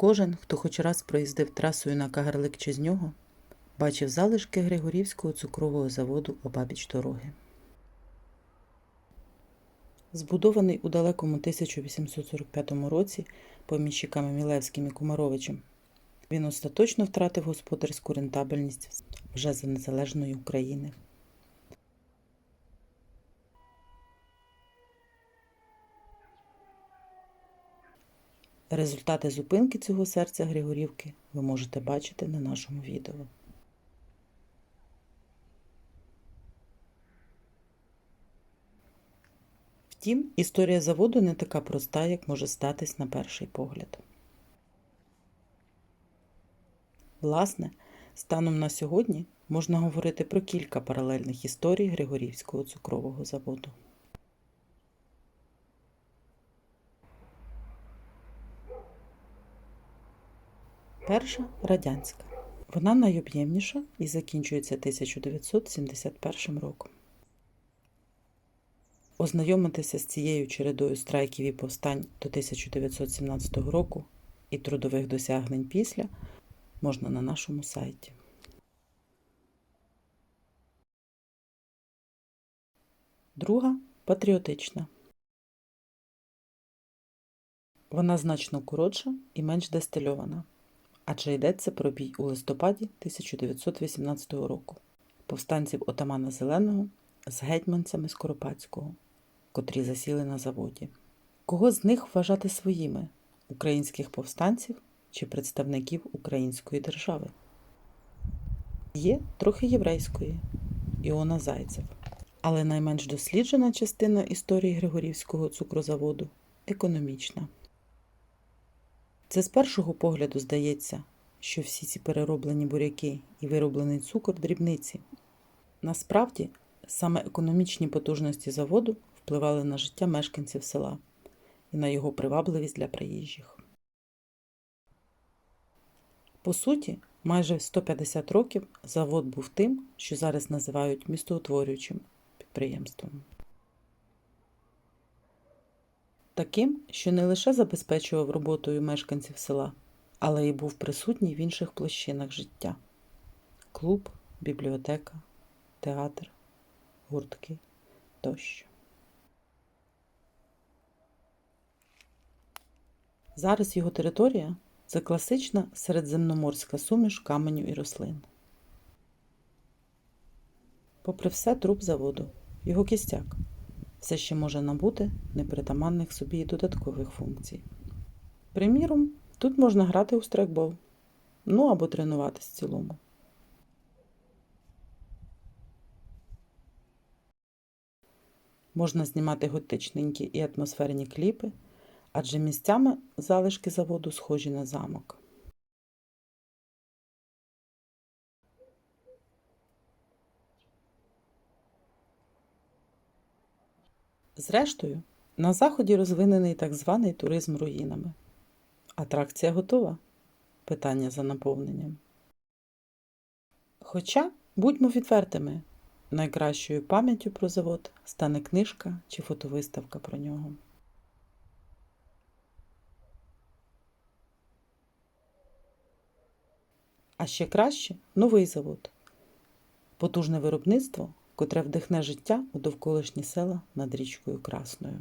Кожен, хто хоч раз проїздив трасою на Кагарлик чи з нього, бачив залишки Григорівського цукрового заводу обабіч дороги. Збудований у далекому 1845 році поміщиками Мілевським і Кумаровичем, він остаточно втратив господарську рентабельність вже за незалежної України. Результати зупинки цього серця Григорівки ви можете бачити на нашому відео. Втім, історія заводу не така проста, як може статись на перший погляд. Власне, станом на сьогодні можна говорити про кілька паралельних історій Григорівського цукрового заводу. Перша радянська. Вона найоб'ємніша і закінчується 1971 роком. Ознайомитися з цією чередою страйків і повстань до 1917 року і трудових досягнень після можна на нашому сайті. Друга патріотична. Вона значно коротша і менш дистильована, адже йдеться про бій у листопаді 1918 року повстанців отамана Зеленого з гетьманцями Скоропадського, котрі засіли на заводі. Кого з них вважати своїми українських повстанців чи представників української держави? Є трохи єврейської Іона Зайцев, але найменш досліджена частина історії Григорівського цукрозаводу економічна. Це з першого погляду здається, що всі ці перероблені буряки і вироблений цукор дрібниці. Насправді, саме економічні потужності заводу впливали на життя мешканців села і на його привабливість для приїжджих. По суті, майже 150 років завод був тим, що зараз називають містоутворюючим підприємством. Таким, що не лише забезпечував роботою мешканців села, але й був присутній в інших площинах життя: клуб, бібліотека, театр, гуртки тощо. Зараз його територія це класична середземноморська суміш каменю і рослин. Попри все, труп заводу, його кістяк, все ще може набути непритаманних собі і додаткових функцій. Приміром, тут можна грати у страйкбол, ну або тренуватись в цілому. Можна знімати готичненькі і атмосферні кліпи, адже місцями залишки заводу схожі на замок. Зрештою, на заході розвинений так званий туризм руїнами. Атракція готова? Питання за наповненням. Хоча, будьмо відвертими, найкращою пам'яттю про завод стане книжка чи фотовиставка про нього. А ще краще новий завод. Потужне виробництво, котре вдихне життя у довколишні села над річкою Красною.